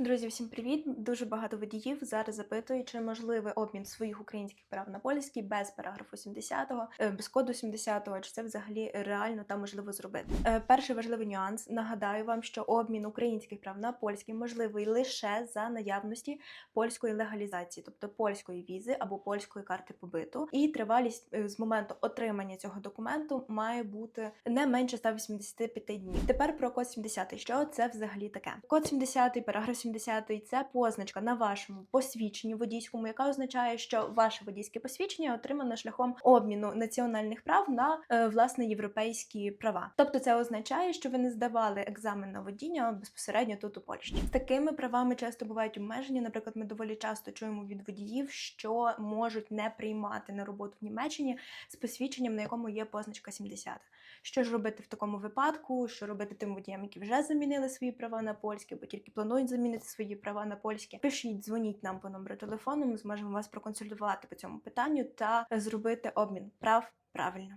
Друзі, всім привіт! Дуже багато водіїв зараз запитують, чи можливий обмін своїх українських прав на польські без параграфу 70, е, без коду 70, чи це взагалі реально та можливо зробити. Е, Перший важливий нюанс. Нагадаю вам, що обмін українських прав на польські можливий лише за наявності польської легалізації, тобто польської візи або польської карти побиту. І тривалість е, з моменту отримання цього документу має бути не менше 185 днів. Тепер про код 70. Що це взагалі таке? Код 70, параграф 70 – це позначка на вашому посвідченні водійському, яка означає, що ваше водійське посвідчення отримане шляхом обміну національних прав на е, власне європейські права. Тобто це означає, що ви не здавали екзамен на водіння безпосередньо тут у Польщі. З такими правами часто бувають обмеження. Наприклад, ми доволі часто чуємо від водіїв, що можуть не приймати на роботу в Німеччині з посвідченням, на якому є позначка 70. Що ж робити в такому випадку? Що робити тим водіям, які вже замінили свої права на польське, або тільки планують замінити свої права на польське? Пишіть, дзвоніть нам по номеру телефону. Ми зможемо вас проконсультувати по цьому питанню та зробити обмін прав правильно.